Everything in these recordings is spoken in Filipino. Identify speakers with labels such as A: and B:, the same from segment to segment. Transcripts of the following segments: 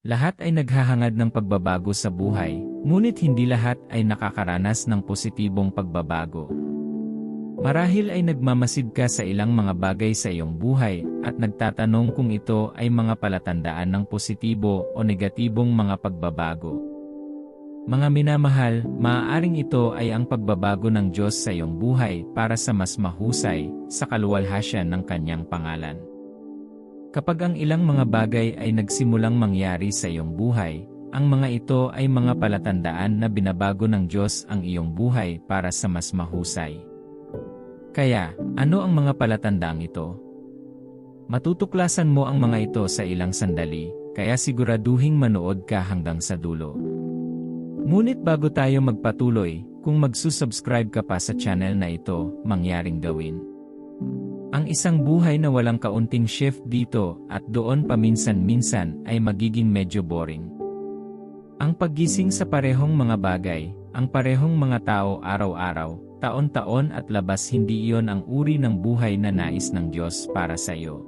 A: Lahat ay naghahangad ng pagbabago sa buhay, ngunit hindi lahat ay nakakaranas ng positibong pagbabago. Marahil ay nagmamasid ka sa ilang mga bagay sa iyong buhay at nagtatanong kung ito ay mga palatandaan ng positibo o negatibong mga pagbabago. Mga minamahal, maaaring ito ay ang pagbabago ng Diyos sa iyong buhay para sa mas mahusay sa kaluwalhasyan ng kanyang pangalan. Kapag ang ilang mga bagay ay nagsimulang mangyari sa iyong buhay, ang mga ito ay mga palatandaan na binabago ng Diyos ang iyong buhay para sa mas mahusay. Kaya, ano ang mga palatandaang ito? Matutuklasan mo ang mga ito sa ilang sandali, kaya siguraduhing manood ka hanggang sa dulo. Ngunit bago tayo magpatuloy, kung magsusubscribe ka pa sa channel na ito, mangyaring gawin. Ang isang buhay na walang kaunting shift dito at doon paminsan-minsan ay magiging medyo boring. Ang paggising sa parehong mga bagay, ang parehong mga tao araw-araw, taon-taon at labas hindi iyon ang uri ng buhay na nais ng Diyos para sa iyo.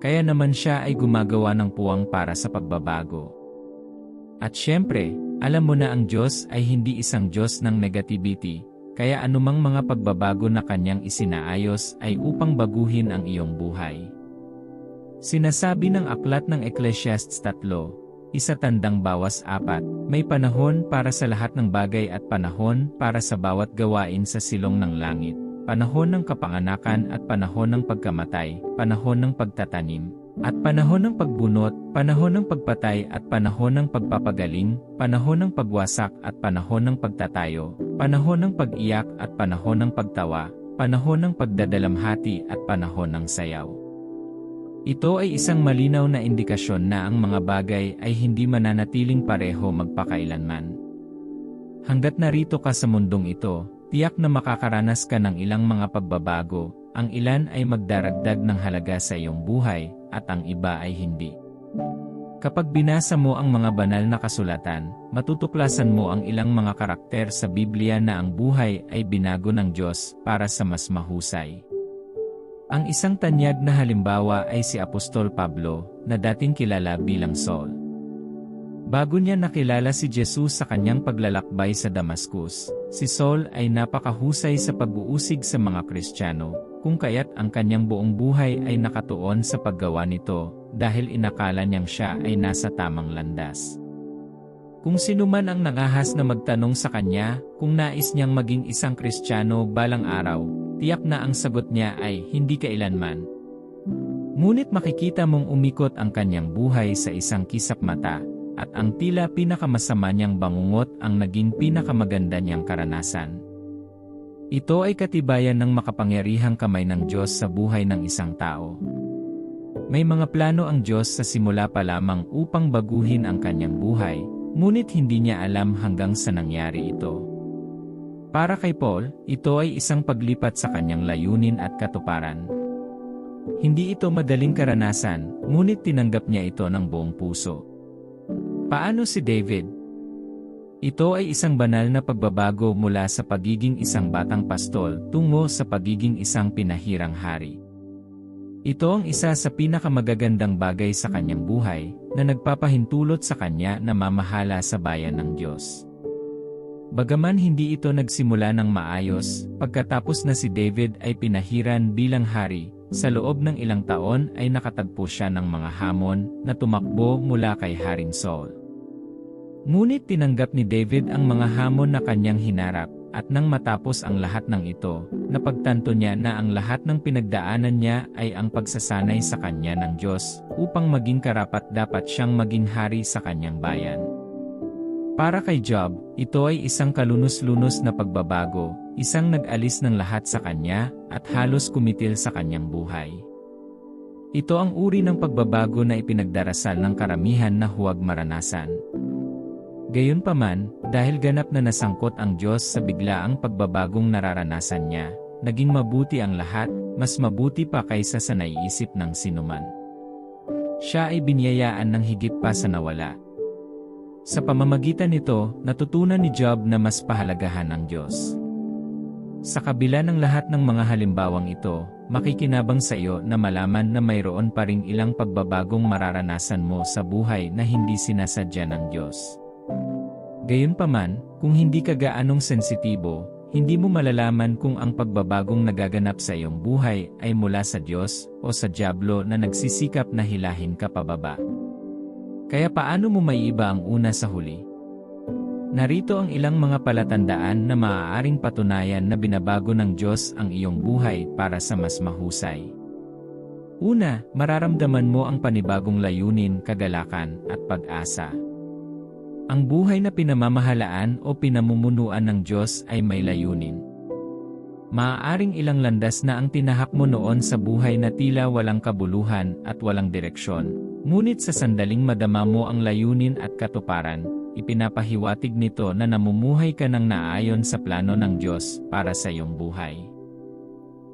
A: Kaya naman siya ay gumagawa ng puwang para sa pagbabago. At syempre, alam mo na ang Diyos ay hindi isang Diyos ng negativity, kaya anumang mga pagbabago na kanyang isinaayos ay upang baguhin ang iyong buhay. Sinasabi ng aklat ng Ecclesiastes 3, isa tandang bawas apat, may panahon para sa lahat ng bagay at panahon para sa bawat gawain sa silong ng langit, panahon ng kapanganakan at panahon ng pagkamatay, panahon ng pagtatanim, at panahon ng pagbunot, panahon ng pagpatay at panahon ng pagpapagaling, panahon ng pagwasak at panahon ng pagtatayo, panahon ng pag-iyak at panahon ng pagtawa, panahon ng pagdadalamhati at panahon ng sayaw. Ito ay isang malinaw na indikasyon na ang mga bagay ay hindi mananatiling pareho magpakailanman. Hanggat narito ka sa mundong ito, tiyak na makakaranas ka ng ilang mga pagbabago, ang ilan ay magdaragdag ng halaga sa iyong buhay, at ang iba ay hindi. Kapag binasa mo ang mga banal na kasulatan, matutuklasan mo ang ilang mga karakter sa Biblia na ang buhay ay binago ng Diyos para sa mas mahusay. Ang isang tanyag na halimbawa ay si Apostol Pablo, na dating kilala bilang Saul. Bago niya nakilala si Jesus sa kanyang paglalakbay sa Damascus, si Saul ay napakahusay sa pag-uusig sa mga Kristiyano, kung kaya't ang kanyang buong buhay ay nakatuon sa paggawa nito, dahil inakala niyang siya ay nasa tamang landas. Kung sino man ang nangahas na magtanong sa kanya, kung nais niyang maging isang Kristiyano balang araw, tiyak na ang sagot niya ay hindi kailanman. Ngunit makikita mong umikot ang kanyang buhay sa isang kisap mata, at ang tila pinakamasama niyang bangungot ang naging pinakamaganda niyang karanasan. Ito ay katibayan ng makapangyarihang kamay ng Diyos sa buhay ng isang tao. May mga plano ang Diyos sa simula pa lamang upang baguhin ang kanyang buhay, ngunit hindi niya alam hanggang sa nangyari ito. Para kay Paul, ito ay isang paglipat sa kanyang layunin at katuparan. Hindi ito madaling karanasan, ngunit tinanggap niya ito ng buong puso. Paano si David? Ito ay isang banal na pagbabago mula sa pagiging isang batang pastol tungo sa pagiging isang pinahirang hari. Ito ang isa sa pinakamagagandang bagay sa kanyang buhay na nagpapahintulot sa kanya na mamahala sa bayan ng Diyos. Bagaman hindi ito nagsimula ng maayos, pagkatapos na si David ay pinahiran bilang hari, sa loob ng ilang taon ay nakatagpo siya ng mga hamon na tumakbo mula kay Haring Saul. Ngunit tinanggap ni David ang mga hamon na kanyang hinarap, at nang matapos ang lahat ng ito, napagtanto niya na ang lahat ng pinagdaanan niya ay ang pagsasanay sa kanya ng Diyos upang maging karapat dapat siyang maging hari sa kanyang bayan. Para kay Job, ito ay isang kalunos-lunos na pagbabago, isang nag-alis ng lahat sa kanya, at halos kumitil sa kanyang buhay. Ito ang uri ng pagbabago na ipinagdarasal ng karamihan na huwag maranasan. Gayunpaman, dahil ganap na nasangkot ang Diyos sa biglaang pagbabagong nararanasan niya, naging mabuti ang lahat, mas mabuti pa kaysa sa naiisip ng sinuman. Siya ay binyayaan ng higit pa sa nawala. Sa pamamagitan nito, natutunan ni Job na mas pahalagahan ang Diyos. Sa kabila ng lahat ng mga halimbawang ito, makikinabang sa iyo na malaman na mayroon pa ring ilang pagbabagong mararanasan mo sa buhay na hindi sinasadya ng Diyos. Gayunpaman, kung hindi ka gaanong sensitibo, hindi mo malalaman kung ang pagbabagong nagaganap sa iyong buhay ay mula sa Diyos o sa Diablo na nagsisikap na hilahin ka pababa. Kaya paano mo maiiba ang una sa huli? Narito ang ilang mga palatandaan na maaaring patunayan na binabago ng Diyos ang iyong buhay para sa mas mahusay. Una, mararamdaman mo ang panibagong layunin, kagalakan, at pag-asa. Ang buhay na pinamamahalaan o pinamumunuan ng Diyos ay may layunin. Maaaring ilang landas na ang tinahak mo noon sa buhay na tila walang kabuluhan at walang direksyon, ngunit sa sandaling madama mo ang layunin at katuparan, ipinapahiwatig nito na namumuhay ka ng naayon sa plano ng Diyos para sa iyong buhay.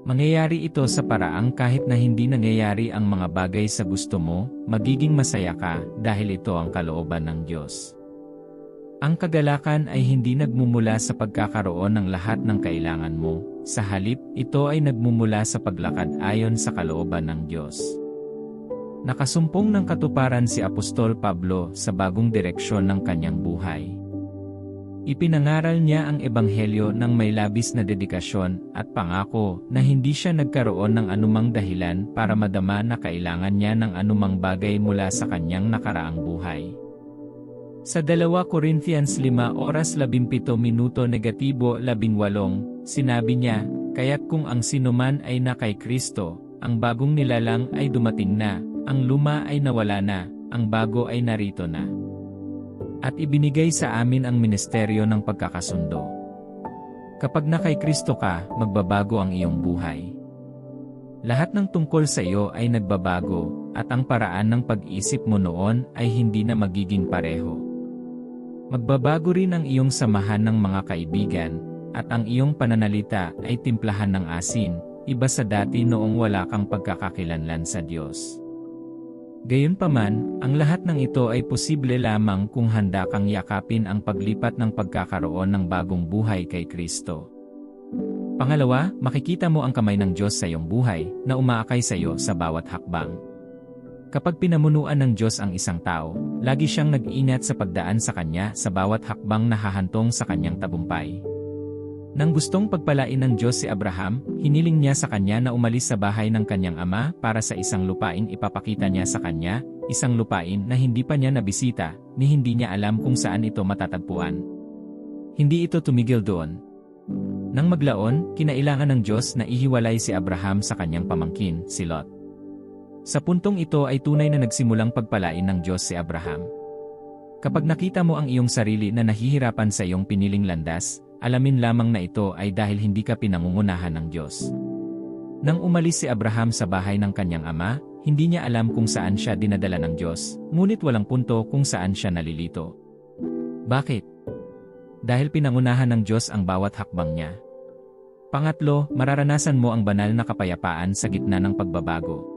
A: Mangyayari ito sa paraang kahit na hindi nangyayari ang mga bagay sa gusto mo, magiging masaya ka dahil ito ang kalooban ng Diyos. Ang kagalakan ay hindi nagmumula sa pagkakaroon ng lahat ng kailangan mo, sa halip, ito ay nagmumula sa paglakad ayon sa kalooban ng Diyos. Nakasumpong ng katuparan si Apostol Pablo sa bagong direksyon ng kanyang buhay. Ipinangaral niya ang ebanghelyo ng may labis na dedikasyon at pangako na hindi siya nagkaroon ng anumang dahilan para madama na kailangan niya ng anumang bagay mula sa kanyang nakaraang buhay. Sa 2 Corinthians 5 oras 17 minuto negatibo 18, sinabi niya, Kaya't kung ang sinuman ay na kay Kristo, ang bagong nilalang ay dumating na, ang luma ay nawala na, ang bago ay narito na. At ibinigay sa amin ang ministeryo ng pagkakasundo. Kapag na kay Kristo ka, magbabago ang iyong buhay. Lahat ng tungkol sa iyo ay nagbabago, at ang paraan ng pag-isip mo noon ay hindi na magiging pareho. Magbabago rin ang iyong samahan ng mga kaibigan, at ang iyong pananalita ay timplahan ng asin, iba sa dati noong wala kang pagkakakilanlan sa Diyos. Gayunpaman, ang lahat ng ito ay posible lamang kung handa kang yakapin ang paglipat ng pagkakaroon ng bagong buhay kay Kristo. Pangalawa, makikita mo ang kamay ng Diyos sa iyong buhay na umaakay sa iyo sa bawat hakbang. Kapag pinamunuan ng Diyos ang isang tao, lagi siyang nag-ingat sa pagdaan sa kanya sa bawat hakbang na hahantong sa kanyang tabumpay. Nang gustong pagpalain ng Diyos si Abraham, hiniling niya sa kanya na umalis sa bahay ng kanyang ama para sa isang lupain ipapakita niya sa kanya, isang lupain na hindi pa niya nabisita, ni hindi niya alam kung saan ito matatagpuan. Hindi ito tumigil doon. Nang maglaon, kinailangan ng Diyos na ihiwalay si Abraham sa kanyang pamangkin, si Lot. Sa puntong ito ay tunay na nagsimulang pagpalain ng Diyos si Abraham. Kapag nakita mo ang iyong sarili na nahihirapan sa iyong piniling landas, alamin lamang na ito ay dahil hindi ka pinangungunahan ng Diyos. Nang umalis si Abraham sa bahay ng kanyang ama, hindi niya alam kung saan siya dinadala ng Diyos, ngunit walang punto kung saan siya nalilito. Bakit? Dahil pinangunahan ng Diyos ang bawat hakbang niya. Pangatlo, mararanasan mo ang banal na kapayapaan sa gitna ng pagbabago.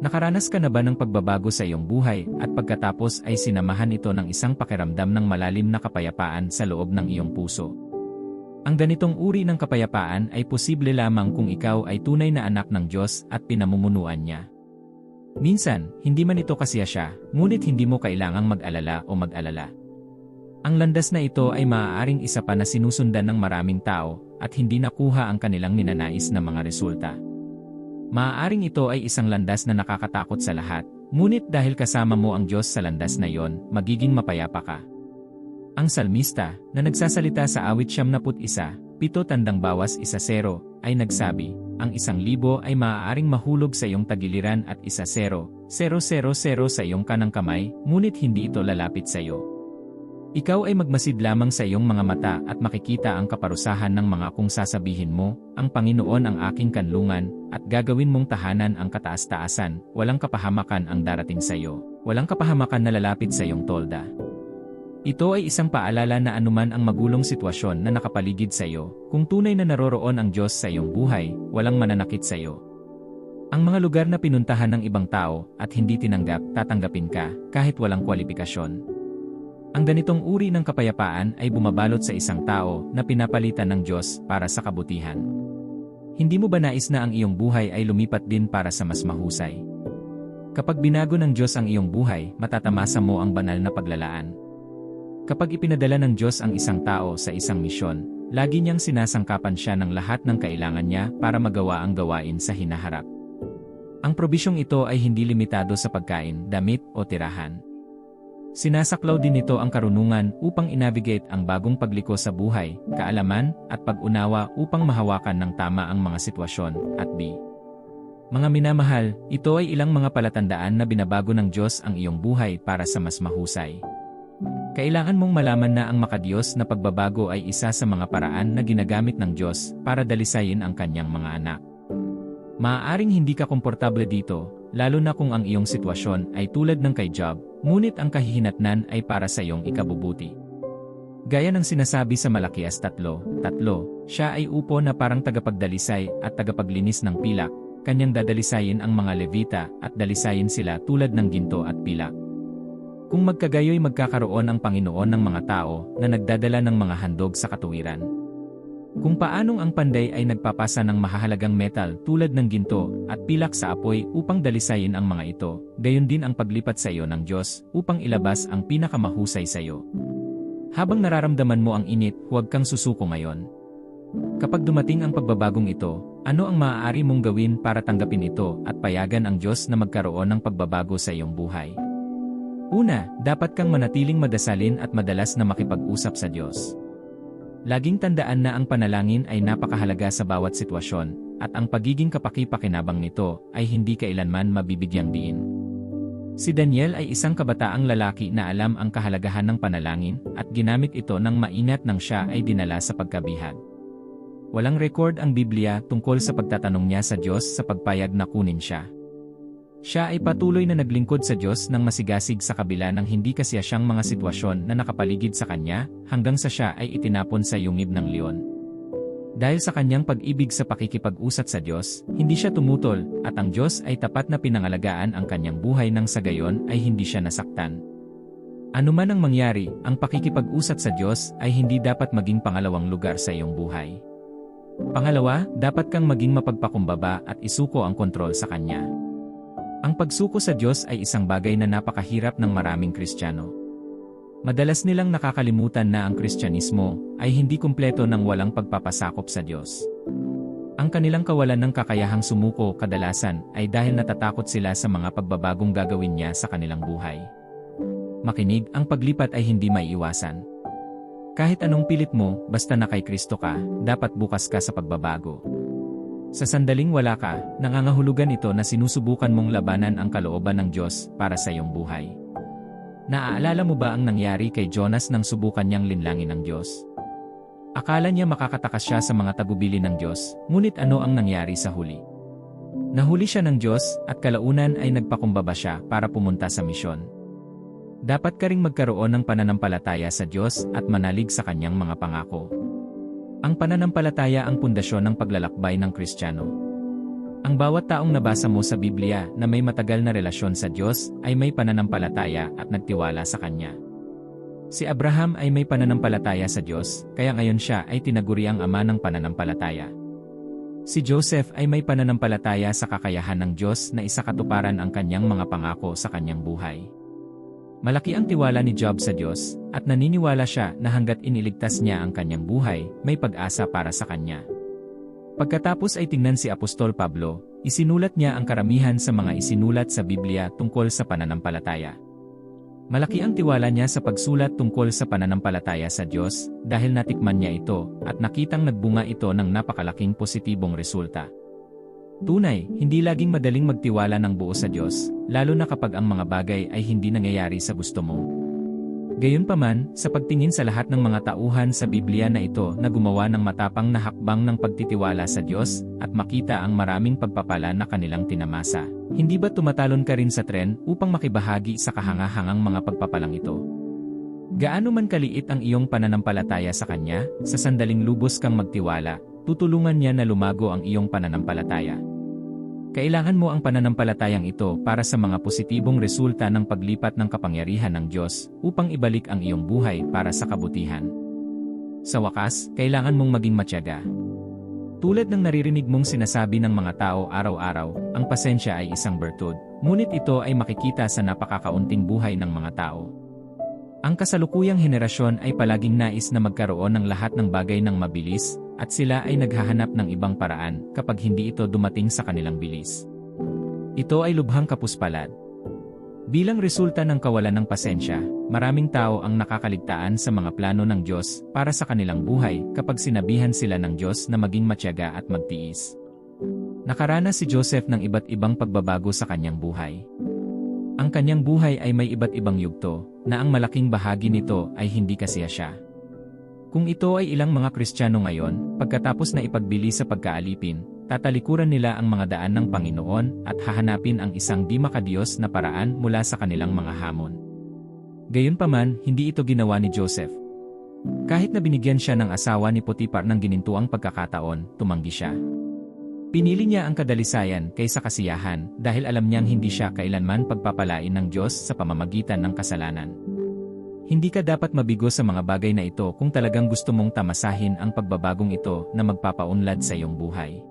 A: Nakaranas ka na ba ng pagbabago sa iyong buhay at pagkatapos ay sinamahan ito ng isang pakiramdam ng malalim na kapayapaan sa loob ng iyong puso? Ang ganitong uri ng kapayapaan ay posible lamang kung ikaw ay tunay na anak ng Diyos at pinamumunuan niya. Minsan, hindi man ito kasiya siya, ngunit hindi mo kailangang mag-alala o mag-alala. Ang landas na ito ay maaaring isa pa na sinusundan ng maraming tao at hindi nakuha ang kanilang ninanais na mga resulta. Maaaring ito ay isang landas na nakakatakot sa lahat, ngunit dahil kasama mo ang Diyos sa landas na iyon, magiging mapayapa ka. Ang salmista, na nagsasalita sa awit siyam naput isa, pito tandang bawas isa sero, ay nagsabi, ang isang libo ay maaaring mahulog sa iyong tagiliran at isa sero, sero sero sero sa iyong kanang kamay, ngunit hindi ito lalapit sa iyo. Ikaw ay magmasid lamang sa iyong mga mata at makikita ang kaparusahan ng mga kung sasabihin mo, ang Panginoon ang aking kanlungan, at gagawin mong tahanan ang kataas-taasan, walang kapahamakan ang darating sa iyo, walang kapahamakan na lalapit sa iyong tolda. Ito ay isang paalala na anuman ang magulong sitwasyon na nakapaligid sa iyo, kung tunay na naroroon ang Diyos sa iyong buhay, walang mananakit sa iyo. Ang mga lugar na pinuntahan ng ibang tao at hindi tinanggap, tatanggapin ka, kahit walang kwalifikasyon. Ang ganitong uri ng kapayapaan ay bumabalot sa isang tao na pinapalitan ng Diyos para sa kabutihan. Hindi mo ba nais na ang iyong buhay ay lumipat din para sa mas mahusay? Kapag binago ng Diyos ang iyong buhay, matatamasa mo ang banal na paglalaan. Kapag ipinadala ng Diyos ang isang tao sa isang misyon, lagi niyang sinasangkapan siya ng lahat ng kailangan niya para magawa ang gawain sa hinaharap. Ang probisyong ito ay hindi limitado sa pagkain, damit o tirahan. Sinasaklaw din nito ang karunungan upang inavigate ang bagong pagliko sa buhay, kaalaman, at pag-unawa upang mahawakan ng tama ang mga sitwasyon, at b. Mga minamahal, ito ay ilang mga palatandaan na binabago ng Diyos ang iyong buhay para sa mas mahusay. Kailangan mong malaman na ang makadiyos na pagbabago ay isa sa mga paraan na ginagamit ng Diyos para dalisayin ang kanyang mga anak. Maaaring hindi ka komportable dito, lalo na kung ang iyong sitwasyon ay tulad ng kay Job, ngunit ang kahihinatnan ay para sa iyong ikabubuti. Gaya ng sinasabi sa Malakias 3, tatlo, siya ay upo na parang tagapagdalisay at tagapaglinis ng pilak, kanyang dadalisayin ang mga levita at dalisayin sila tulad ng ginto at pilak. Kung magkagayoy magkakaroon ang Panginoon ng mga tao na nagdadala ng mga handog sa katuwiran. Kung paanong ang panday ay nagpapasa ng mahahalagang metal tulad ng ginto at pilak sa apoy upang dalisayin ang mga ito, gayon din ang paglipat sa iyo ng Diyos upang ilabas ang pinakamahusay sa iyo. Habang nararamdaman mo ang init, huwag kang susuko ngayon. Kapag dumating ang pagbabagong ito, ano ang maaari mong gawin para tanggapin ito at payagan ang Diyos na magkaroon ng pagbabago sa iyong buhay? Una, dapat kang manatiling madasalin at madalas na makipag-usap sa Diyos. Laging tandaan na ang panalangin ay napakahalaga sa bawat sitwasyon, at ang pagiging kapaki-pakinabang nito ay hindi kailanman mabibigyang diin. Si Daniel ay isang kabataang lalaki na alam ang kahalagahan ng panalangin at ginamit ito ng maingat nang siya ay dinala sa pagkabihag. Walang record ang Biblia tungkol sa pagtatanong niya sa Diyos sa pagpayag na kunin siya. Siya ay patuloy na naglingkod sa Diyos ng masigasig sa kabila ng hindi kasiyasyang mga sitwasyon na nakapaligid sa kanya, hanggang sa siya ay itinapon sa yungib ng leon. Dahil sa kanyang pag-ibig sa pakikipag-usat sa Diyos, hindi siya tumutol, at ang Diyos ay tapat na pinangalagaan ang kanyang buhay nang sa gayon ay hindi siya nasaktan. Ano man ang mangyari, ang pakikipag-usat sa Diyos ay hindi dapat maging pangalawang lugar sa iyong buhay. Pangalawa, dapat kang maging mapagpakumbaba at isuko ang kontrol sa Kanya. Ang pagsuko sa Diyos ay isang bagay na napakahirap ng maraming Kristiyano. Madalas nilang nakakalimutan na ang Kristyanismo ay hindi kumpleto ng walang pagpapasakop sa Diyos. Ang kanilang kawalan ng kakayahang sumuko kadalasan ay dahil natatakot sila sa mga pagbabagong gagawin niya sa kanilang buhay. Makinig, ang paglipat ay hindi may iwasan. Kahit anong pilit mo, basta na kay Kristo ka, dapat bukas ka sa pagbabago. Sa sandaling wala ka, nangangahulugan ito na sinusubukan mong labanan ang kalooban ng Diyos para sa iyong buhay. Naaalala mo ba ang nangyari kay Jonas nang subukan niyang linlangin ng Diyos? Akala niya makakatakas siya sa mga tagubili ng Diyos, ngunit ano ang nangyari sa huli? Nahuli siya ng Diyos at kalaunan ay nagpakumbaba siya para pumunta sa misyon. Dapat ka ring magkaroon ng pananampalataya sa Diyos at manalig sa kanyang mga pangako. Ang pananampalataya ang pundasyon ng paglalakbay ng Kristiyano. Ang bawat taong nabasa mo sa Biblia na may matagal na relasyon sa Diyos ay may pananampalataya at nagtiwala sa Kanya. Si Abraham ay may pananampalataya sa Diyos, kaya ngayon siya ay tinaguri ang ama ng pananampalataya. Si Joseph ay may pananampalataya sa kakayahan ng Diyos na isakatuparan ang kanyang mga pangako sa kanyang buhay. Malaki ang tiwala ni Job sa Diyos, at naniniwala siya na hanggat iniligtas niya ang kanyang buhay, may pag-asa para sa kanya. Pagkatapos ay tingnan si Apostol Pablo, isinulat niya ang karamihan sa mga isinulat sa Biblia tungkol sa pananampalataya. Malaki ang tiwala niya sa pagsulat tungkol sa pananampalataya sa Diyos dahil natikman niya ito at nakitang nagbunga ito ng napakalaking positibong resulta. Tunay, hindi laging madaling magtiwala ng buo sa Diyos, lalo na kapag ang mga bagay ay hindi nangyayari sa gusto mo. Gayunpaman, sa pagtingin sa lahat ng mga tauhan sa Biblia na ito na gumawa ng matapang na hakbang ng pagtitiwala sa Diyos at makita ang maraming pagpapala na kanilang tinamasa, hindi ba tumatalon ka rin sa tren upang makibahagi sa kahangahangang mga pagpapalang ito? Gaano man kaliit ang iyong pananampalataya sa Kanya, sa sandaling lubos kang magtiwala, tutulungan niya na lumago ang iyong pananampalataya. Kailangan mo ang pananampalatayang ito para sa mga positibong resulta ng paglipat ng kapangyarihan ng Diyos upang ibalik ang iyong buhay para sa kabutihan. Sa wakas, kailangan mong maging matyaga. Tulad ng naririnig mong sinasabi ng mga tao araw-araw, ang pasensya ay isang bertud, ngunit ito ay makikita sa napakakaunting buhay ng mga tao. Ang kasalukuyang henerasyon ay palaging nais na magkaroon ng lahat ng bagay ng mabilis, at sila ay naghahanap ng ibang paraan kapag hindi ito dumating sa kanilang bilis. Ito ay lubhang kapuspalad. Bilang resulta ng kawalan ng pasensya, maraming tao ang nakakaligtaan sa mga plano ng Diyos para sa kanilang buhay kapag sinabihan sila ng Diyos na maging matyaga at magtiis. Nakaranas si Joseph ng iba't ibang pagbabago sa kanyang buhay. Ang kanyang buhay ay may iba't ibang yugto, na ang malaking bahagi nito ay hindi kasiya siya. Kung ito ay ilang mga Kristiyano ngayon, pagkatapos na ipagbili sa pagkaalipin, tatalikuran nila ang mga daan ng Panginoon at hahanapin ang isang di makadiyos na paraan mula sa kanilang mga hamon. Gayunpaman, hindi ito ginawa ni Joseph. Kahit na binigyan siya ng asawa ni Potipar ng ginintuang pagkakataon, tumanggi siya. Pinili niya ang kadalisayan kaysa kasiyahan dahil alam niyang hindi siya kailanman pagpapalain ng Diyos sa pamamagitan ng kasalanan. Hindi ka dapat mabigo sa mga bagay na ito kung talagang gusto mong tamasahin ang pagbabagong ito na magpapaunlad sa iyong buhay.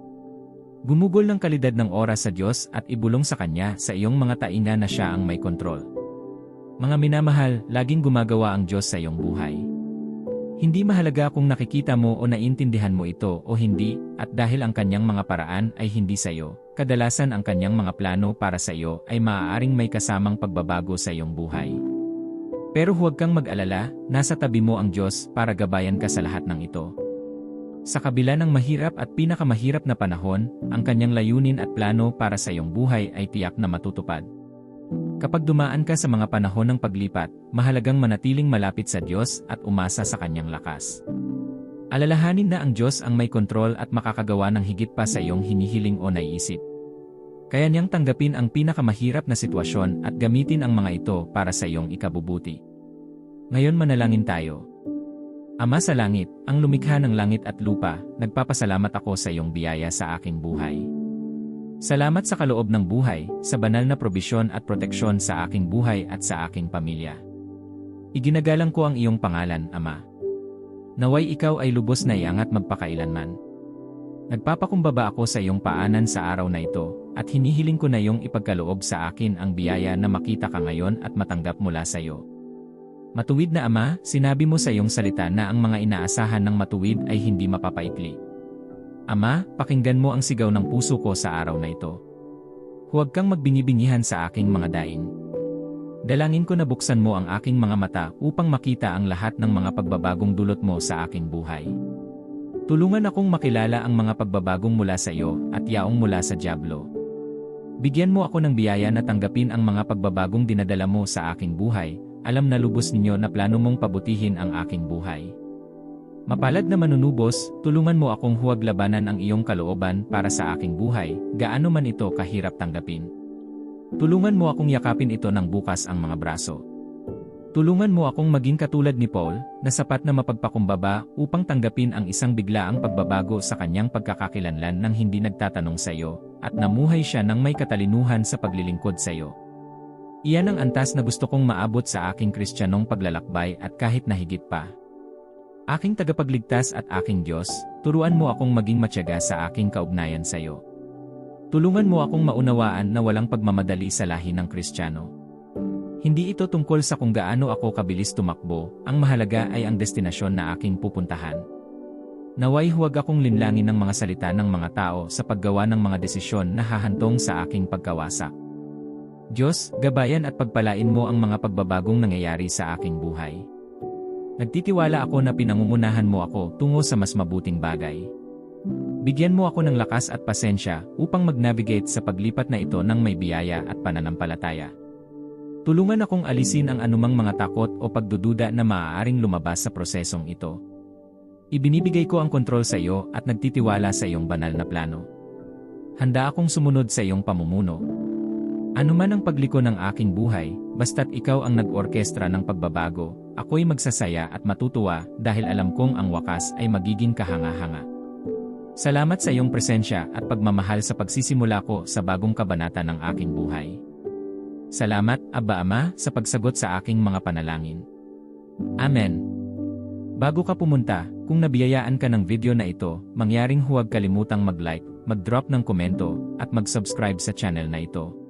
A: Gumugol ng kalidad ng oras sa Diyos at ibulong sa Kanya sa iyong mga tainga na siya ang may kontrol. Mga minamahal, laging gumagawa ang Diyos sa iyong buhay. Hindi mahalaga kung nakikita mo o naintindihan mo ito o hindi, at dahil ang kanyang mga paraan ay hindi sa iyo, kadalasan ang kanyang mga plano para sa iyo ay maaaring may kasamang pagbabago sa iyong buhay. Pero huwag kang mag-alala, nasa tabi mo ang Diyos para gabayan ka sa lahat ng ito. Sa kabila ng mahirap at pinakamahirap na panahon, ang kanyang layunin at plano para sa iyong buhay ay tiyak na matutupad. Kapag dumaan ka sa mga panahon ng paglipat, mahalagang manatiling malapit sa Diyos at umasa sa Kanyang lakas. Alalahanin na ang Diyos ang may kontrol at makakagawa ng higit pa sa iyong hinihiling o naiisip. Kaya niyang tanggapin ang pinakamahirap na sitwasyon at gamitin ang mga ito para sa iyong ikabubuti. Ngayon manalangin tayo. Ama sa langit, ang lumikha ng langit at lupa, nagpapasalamat ako sa iyong biyaya sa aking buhay. Salamat sa kaloob ng buhay, sa banal na probisyon at proteksyon sa aking buhay at sa aking pamilya. Iginagalang ko ang iyong pangalan, Ama. Naway ikaw ay lubos na iangat magpakailanman. Nagpapakumbaba ako sa iyong paanan sa araw na ito, at hinihiling ko na iyong ipagkaloob sa akin ang biyaya na makita ka ngayon at matanggap mula sa iyo. Matuwid na Ama, sinabi mo sa iyong salita na ang mga inaasahan ng matuwid ay hindi mapapaikli. Ama, pakinggan mo ang sigaw ng puso ko sa araw na ito. Huwag kang magbinibingihan sa aking mga daing. Dalangin ko na buksan mo ang aking mga mata upang makita ang lahat ng mga pagbabagong dulot mo sa aking buhay. Tulungan akong makilala ang mga pagbabagong mula sa iyo at yaong mula sa Diablo. Bigyan mo ako ng biyaya na tanggapin ang mga pagbabagong dinadala mo sa aking buhay, alam na lubos ninyo na plano mong pabutihin ang aking buhay. Mapalad na manunubos, tulungan mo akong huwag labanan ang iyong kalooban para sa aking buhay, gaano man ito kahirap tanggapin. Tulungan mo akong yakapin ito ng bukas ang mga braso. Tulungan mo akong maging katulad ni Paul, na sapat na mapagpakumbaba upang tanggapin ang isang biglaang pagbabago sa kanyang pagkakakilanlan nang hindi nagtatanong sa iyo, at namuhay siya ng may katalinuhan sa paglilingkod sa iyo. Iyan ang antas na gusto kong maabot sa aking kristyanong paglalakbay at kahit nahigit pa. Aking tagapagligtas at aking Diyos, turuan mo akong maging matyaga sa aking kaugnayan sa iyo. Tulungan mo akong maunawaan na walang pagmamadali sa lahi ng Kristiyano. Hindi ito tungkol sa kung gaano ako kabilis tumakbo, ang mahalaga ay ang destinasyon na aking pupuntahan. Naway huwag akong linlangin ng mga salita ng mga tao sa paggawa ng mga desisyon na hahantong sa aking pagkawasak. Diyos, gabayan at pagpalain mo ang mga pagbabagong nangyayari sa aking buhay. Nagtitiwala ako na pinangungunahan mo ako tungo sa mas mabuting bagay. Bigyan mo ako ng lakas at pasensya upang mag-navigate sa paglipat na ito ng may biyaya at pananampalataya. Tulungan akong alisin ang anumang mga takot o pagdududa na maaaring lumabas sa prosesong ito. Ibinibigay ko ang kontrol sa iyo at nagtitiwala sa iyong banal na plano. Handa akong sumunod sa iyong pamumuno. Ano man ang pagliko ng aking buhay, basta't ikaw ang nag-orkestra ng pagbabago, ako'y magsasaya at matutuwa dahil alam kong ang wakas ay magiging kahanga-hanga. Salamat sa iyong presensya at pagmamahal sa pagsisimula ko sa bagong kabanata ng aking buhay. Salamat, Aba Ama, sa pagsagot sa aking mga panalangin. Amen. Bago ka pumunta, Kung nabiyayaan ka ng video na ito, mangyaring huwag kalimutang mag-like, mag-drop ng komento, at mag-subscribe sa channel na ito.